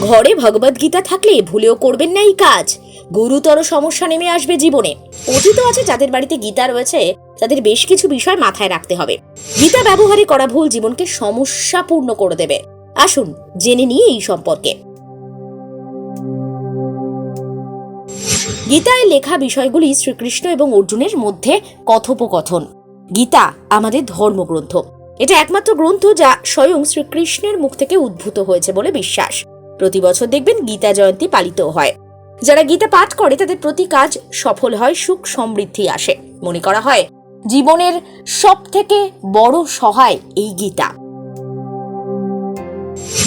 ঘরে ভগবদ গীতা থাকলে ভুলেও করবেন না এই কাজ। গুরুতর সমস্যা নেমে আসবে জীবনে। অতীত আছে যাদের বাড়িতে গীতা রয়েছে, তাদের বেশ কিছু বিষয় মাথায় রাখতে হবে। গীতা ব্যবহারে করা ভুল জীবনকে সমস্যাপূর্ণ করে দেবে। আসুন, জেনে নিয়ে এই সম্পর্কে। গীতায় লেখা বিষয়গুলি শ্রীকৃষ্ণ এবং অর্জুনের মধ্যে কথোপকথন। গীতা আমাদের ধর্মগ্রন্থ। এটা একমাত্র গ্রন্থ যা স্বয়ং শ্রীকৃষ্ণের মুখ থেকে উদ্ভূত হয়েছে বলে বিশ্বাস। প্রতি বছর দেখবেন গীতা জয়ন্তী পালিত হয়। যারা গীতা পাঠ করে, তাদের প্রতি কাজ সফল হয়, সুখ সমৃদ্ধি আসে। মনে করা হয়, জীবনের সব থেকে বড় সহায় এই গীতা।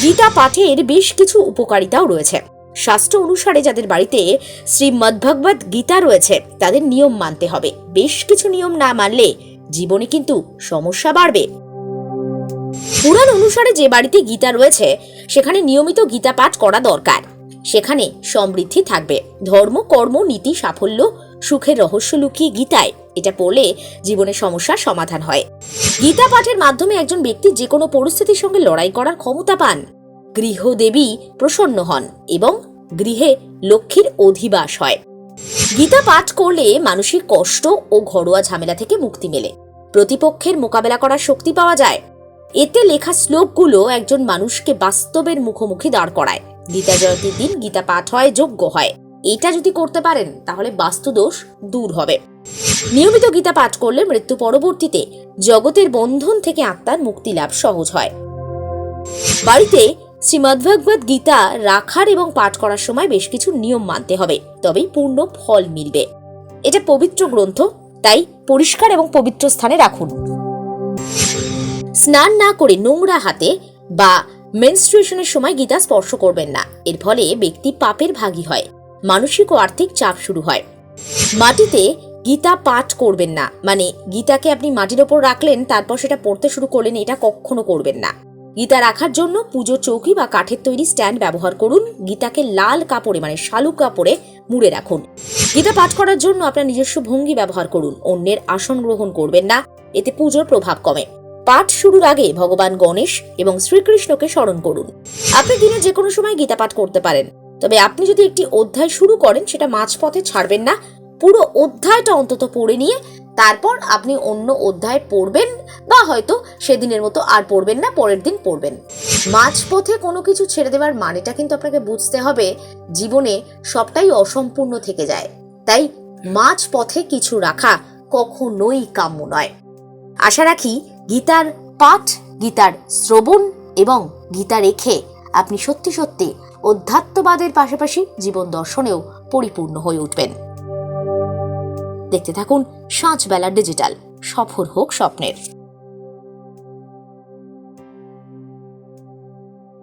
গীতা পাঠের বেশ কিছু উপকারিতাও রয়েছে। শাস্ত্র অনুসারে যাদের বাড়িতে শ্রীমদ্ভগবত গীতা রয়েছে, তাদের নিয়ম মানতে হবে। বেশ কিছু নিয়ম না মানলে জীবনে কিন্তু সমস্যা বাড়বে। পুরাণ অনুসারে যে বাড়িতে গীতা রয়েছে, সেখানে নিয়মিত গীতা পাঠ করা দরকার। সেখানে সমৃদ্ধি থাকবে। ধর্ম, কর্ম, নীতি, সাফল্য, সুখের রহস্য লুকিয়ে গীতায়। এটা পড়লে জীবনের সমস্যার সমাধান হয়। গীতা পাঠের মাধ্যমে একজন ব্যক্তি যে কোনো পরিস্থিতির সঙ্গে লড়াই করার ক্ষমতা পান। গৃহদেবী প্রসন্ন হন এবং গৃহে লক্ষ্মীর অধিবাস হয়। গীতা পাঠ করলে মানসিক কষ্ট ও ঘরোয়া ঝামেলা থেকে মুক্তি মেলে। প্রতিপক্ষের মোকাবেলা করার শক্তি পাওয়া যায়। এতে লেখা শ্লোকগুলো একজন মানুষকে বাস্তবের মুখোমুখি দাঁড় করায়। গীতা জয়ন্তীর দিন গীতা পাঠ হয় যোগ্য হয়। এটা যদি করতে পারেন, তাহলে বাস্তুদোষ দূর হবে। নিয়মিত গীতা পাঠ করলে মৃত্যু পরবর্তীতে জগতের বন্ধন থেকে আত্মার মুক্তি লাভ সহজ হয়। বাড়িতে শ্রীমদ্ভগবত গীতা রাখার এবং পাঠ করার সময় বেশ কিছু নিয়ম মানতে হবে, তবেই পূর্ণ ফল মিলবে। এটা পবিত্র গ্রন্থ, তাই পরিষ্কার এবং পবিত্র স্থানে রাখুন। স্নান না করে নোংরা হাতে বা মেনস্ট্রুয়েশনের সময় গীতা স্পর্শ করবেন না। এর ফলে ব্যক্তি পাপের ভাগী হয়, মানসিক ও আর্থিক চাপ শুরু হয়। মাটিতে গীতা পাঠ করবেন না মানে গীতাকে আপনি মাটির ওপর রাখলেন, তারপর সেটা পড়তে শুরু করলেন, এটা কখনো করবেন না। গীতা রাখার জন্য পুজো চৌকি বা কাঠের তৈরি স্ট্যান্ড ব্যবহার করুন, গীতাকে লাল কাপড়ে মানে শালুক কাপড়ে মুড়ে রাখুন। গীতা পাঠ করার জন্য আপনার নিজস্ব ভঙ্গি ব্যবহার করুন, অন্যের আসন গ্রহণ করবেন না, এতে পুজোর প্রভাব কমে। পাঠ শুরুর আগে ভগবান গণেশ এবং শ্রীকৃষ্ণকে স্মরণ করুন। আপনি দিনে যে কোনো সময় গীতা পাঠ করতে পারেন। তবে আপনি যদি একটি অধ্যায় শুরু করেন, সেটা মাঝপথে ছাড়বেন না। পুরো অধ্যায়টা অন্তত পড়ে নিয়ে তারপর আপনি অন্য অধ্যায় পড়বেন বা হয়তো সেদিনের মতো আর পড়বেন না, পরের দিন পড়বেন। মাঝপথে কোনো কিছু ছেড়ে দেওয়ার মানেটা কিন্তু আপনাকে বুঝতে হবে, জীবনে সবটাই অসম্পূর্ণ থেকে যায়। তাই মাঝপথে কিছু রাখা কখনোই কাম্য নয়। আশা রাখি গীতার পাঠ, গীতার শ্রবণ এবং গীতা রেখে আপনি সত্যি সত্যি অধ্যাত্মবাদের পাশাপাশি জীবন দর্শনেও পরিপূর্ণ হয়ে উঠবেন। দেখতে থাকুন সাঁচবেলা ডিজিটাল। সফর হোক স্বপ্নের।